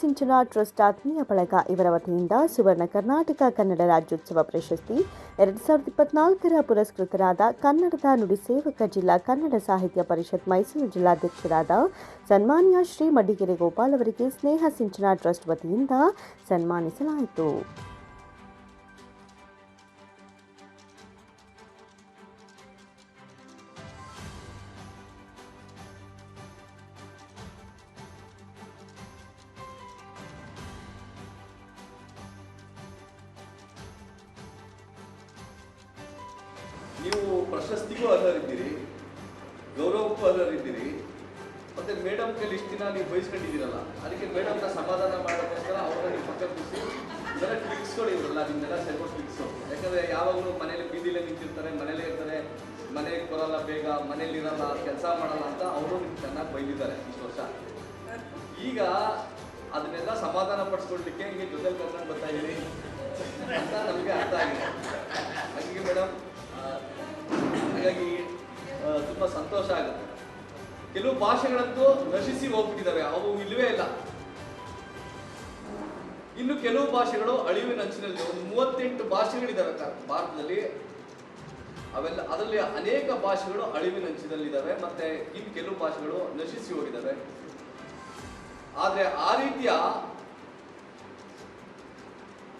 ಸಿಂಚನ trust ಆತ್ಮೀಯ ಬಳಗ ಇವರ ವತಿಯಿಂದ ಸುವರ್ಣ ಕರ್ನಾಟಕ ಕನ್ನಡ ರಾಜ್ಯೋತ್ಸವ ಪ್ರಶಸ್ತಿ ಎರಡು ಸಾವಿರದ ಇಪ್ಪತ್ನಾಲ್ಕರ ಪುರಸ್ಕೃತರಾದ ಕನ್ನಡದ ನುಡಿ ಸೇವಕ ಜಿಲ್ಲಾ ಕನ್ನಡ ಸಾಹಿತ್ಯ ಪರಿಷತ್ ಮೈಸೂರು ಜಿಲ್ಲಾಧ್ಯಕ್ಷರಾದ ಸನ್ಮಾನ್ಯ ಶ್ರೀ ಮಡಿಗೆರೆ ಗೋಪಾಲ್ ಅವರಿಗೆ ಸ್ನೇಹ ಸಿಂಚನ ಟ್ರಸ್ಟ್ ವತಿಯಿಂದ ಸನ್ಮಾನಿಸಲಾಯಿತು. ಪ್ರಶಸ್ತಿಗೂ ಅರ್ಹರಿದ್ದೀರಿ, ಗೌರವಕ್ಕೂ ಅರ್ಹರಿದ್ದೀರಿ, ಮತ್ತೆ ಮೇಡಮ್ ಕೈಲಿ ಇಷ್ಟು ದಿನ ನೀವು ಬಯಸ್ಕೊಂಡಿದ್ದೀರಲ್ಲ ಅದಕ್ಕೆ ಮೇಡಮ್ನ ಸಮಾಧಾನ ಮಾಡೋಕ್ಕೋಸ್ಕರ ಅವ್ರನ್ನ ನೀವು ಪಕ್ಕ ಕೂರಿಸಿ ಇದೆಲ್ಲ ಕ್ಲಿಕ್ಸ್ಗಳು ಇವ್ರಲ್ಲ, ನಿಮ್ಮೆಲ್ಲ ಸೆಲ್ಫೋನ್ ಕ್ಲಿಕ್ಸು ಯಾಕಂದ್ರೆ ಯಾವಾಗಲೂ ಮನೇಲಿ ಬೀದಿಲೇ ನಿಂತಿರ್ತಾರೆ, ಮನೇಲೇ ಇರ್ತಾರೆ ಮನೆಗೆ ಬರಲ್ಲ ಬೇಗ, ಮನೇಲಿ ಇರಲ್ಲ, ಕೆಲಸ ಮಾಡಲ್ಲ ಅಂತ ಅವರು ನಿಮ್ಗೆ ಚೆನ್ನಾಗಿ ಬೈದಿದ್ದಾರೆ ಇಷ್ಟು ವರ್ಷ. ಈಗ ಅದನ್ನೆಲ್ಲ ಸಮಾಧಾನ ಪಡಿಸ್ಕೊಳ್ಲಿಕ್ಕೆ ಹಿಂಗೆ ಜೊತೆಲಿ ಕರ್ಕೊಂಡು ಬರ್ತಾ ಇದ್ದೀರಿ ಅಂತ ನಮಗೆ ಅರ್ಥ ಆಗಿದೆ. ಸಂತೋಷ ಆಗುತ್ತೆ. ಕೆಲವು ಭಾಷೆಗಳಂತೂ ನಶಿಸಿ ಹೋಗ್ಬಿಟ್ಟಿದ್ದಾವೆ ಅವು ಇಲ್ಲವೇ ಇಲ್ಲ. ಇನ್ನು ಕೆಲವು ಭಾಷೆಗಳು ಅಳಿವಿನ ಅಂಚಿನಲ್ಲಿ ಒಂದು ಮೂವತ್ತೆಂಟು ಭಾಷೆಗಳಿದ್ದಾವೆ ಭಾರತದಲ್ಲಿ ಅವೆಲ್ಲ, ಅದರಲ್ಲಿ ಅನೇಕ ಭಾಷೆಗಳು ಅಳಿವಿನ ಅಂಚಿನಲ್ಲಿದ್ದಾವೆ ಮತ್ತೆ ಇನ್ನು ಕೆಲವು ಭಾಷೆಗಳು ನಶಿಸಿ ಹೋಗಿದ್ದಾವೆ ಆದ್ರೆ ಆ ರೀತಿಯ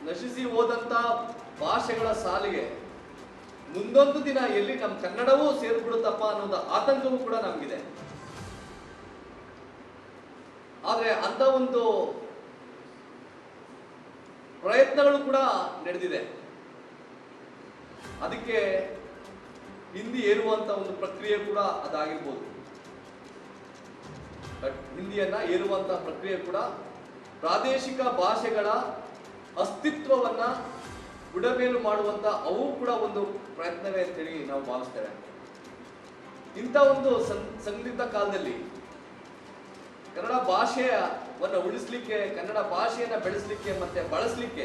ನಶಿಸಿ ಹೋದಂತ ಭಾಷೆಗಳ ಸಾಲಿಗೆ ಮುಂದೊಂದು ದಿನ ಎಲ್ಲಿ ನಮ್ಮ ಕನ್ನಡವೂ ಸೇರ್ಬಿಡುತ್ತಪ್ಪ ಅನ್ನೋದು ಆತಂಕವೂ ಕೂಡ ನಮಗಿದೆ. ಆದರೆ ಅಂತ ಒಂದು ಪ್ರಯತ್ನಗಳು ಕೂಡ ನಡೆದಿದೆ. ಅದಕ್ಕೆ ಹಿಂದಿ ಏರುವಂತ ಒಂದು ಪ್ರಕ್ರಿಯೆ ಕೂಡ ಅದಾಗಿರ್ಬೋದು. ಹಿಂದಿಯನ್ನ ಏರುವಂತ ಪ್ರಕ್ರಿಯೆ ಕೂಡ ಪ್ರಾದೇಶಿಕ ಭಾಷೆಗಳ ಅಸ್ತಿತ್ವವನ್ನ ಬುಡಮೇಲು ಮಾಡುವಂತ ಅವು ಕೂಡ ಒಂದು ಪ್ರಯತ್ನವೇ ಅಂತೇಳಿ ನಾವು ಭಾವಿಸ್ತೇವೆ. ಇಂಥ ಒಂದು ಸಂಗೀತ ಕಾಲದಲ್ಲಿ ಕನ್ನಡ ಭಾಷೆಯನ್ನು ಉಳಿಸ್ಲಿಕ್ಕೆ, ಕನ್ನಡ ಭಾಷೆಯನ್ನ ಬೆಳೆಸಲಿಕ್ಕೆ ಮತ್ತೆ ಬಳಸಲಿಕ್ಕೆ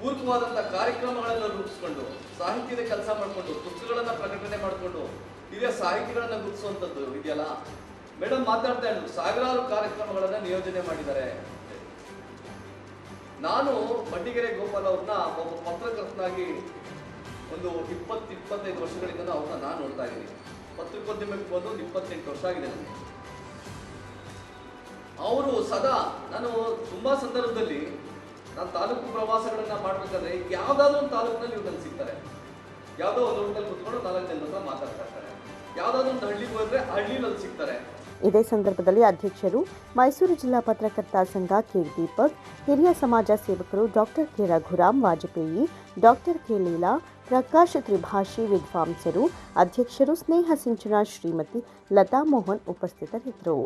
ಪೂರಕವಾದಂಥ ಕಾರ್ಯಕ್ರಮಗಳನ್ನು ರೂಪಿಸ್ಕೊಂಡು, ಸಾಹಿತ್ಯದ ಕೆಲಸ ಮಾಡಿಕೊಂಡು, ಪುಸ್ತಕಗಳನ್ನ ಪ್ರಕಟಣೆ ಮಾಡಿಕೊಂಡು, ಹಿರಿಯ ಸಾಹಿತಿಗಳನ್ನ ಗುರುತಿಸುವಂಥದ್ದು ಇದೆಯಲ್ಲ? ಮೇಡಮ್ ಮಾತಾಡ್ತಾ ಇದ್ರು, ಸಾವಿರಾರು ಕಾರ್ಯಕ್ರಮಗಳನ್ನ ನಿಯೋಜನೆ ಮಾಡಿದ್ದಾರೆ. ನಾನು ಮಡ್ಡಿಗೆರೆ ಗೋಪಾಲ್ ಅವ್ರನ್ನ ಒಬ್ಬ ಪತ್ರಕರ್ತನಾಗಿ ಒಂದು ಇಪ್ಪತ್ತು ಇಪ್ಪತ್ತೈದು ವರ್ಷಗಳಿಂದ ಅವ್ರನ್ನ ನಾನು ನೋಡ್ತಾ ಇದ್ದೀನಿ. ಪತ್ರಿಕೋದ್ಯಮಕ್ಕೆ ಬಂದು ಒಂದು ಇಪ್ಪತ್ತೆಂಟು ವರ್ಷ ಆಗಿದೆ ನನಗೆ ಅವರು ಸದಾ ನಾನು ತುಂಬ ಸಂದರ್ಭದಲ್ಲಿ ನಾನು ತಾಲೂಕು ಪ್ರವಾಸಗಳನ್ನ ಮಾಡ್ಬೇಕಾದ್ರೆ ಯಾವ್ದಾದ್ರು ಒಂದು ತಾಲೂಕಿನಲ್ಲಿ ಇವ್ರು ನನಗೆ ಸಿಗ್ತಾರೆ. ಯಾವುದೋ ಒಂದು ಹೋಟೆಲ್ ಕುತ್ಕೊಂಡು ನಾಲ್ಕು ಜನ ಹತ್ರ ಮಾತಾಡ್ತಾ ಇರ್ತಾರೆ. ಯಾವ್ದಾದ್ರು ಒಂದು ಹಳ್ಳಿಗೆ ಹೋದ್ರೆ ಹಳ್ಳಿನಲ್ಲಿ ಸಿಗ್ತಾರೆ. ಇದೇ ಸಂದರ್ಭದಲ್ಲಿ ಅಧ್ಯಕ್ಷರು ಮೈಸೂರು ಜಿಲ್ಲಾ ಪತ್ರಕರ್ತ ಸಂಘ ಕೆ ದೀಪಕ್, ಹಿರಿಯ ಸಮಾಜ ಸೇವಕರು doctor K Raghuram Vajpayee, doctor K Leela, Prakash ತ್ರಿಭಾಷಿ ವಿದ್ವಾಂಸರು, ಅಧ್ಯಕ್ಷರು ಸ್ನೇಹ ಸಿಂಚನ ಶ್ರೀಮತಿ ಲತಾ ಮೋಹನ್ ಉಪಸ್ಥಿತರಿದ್ದರು.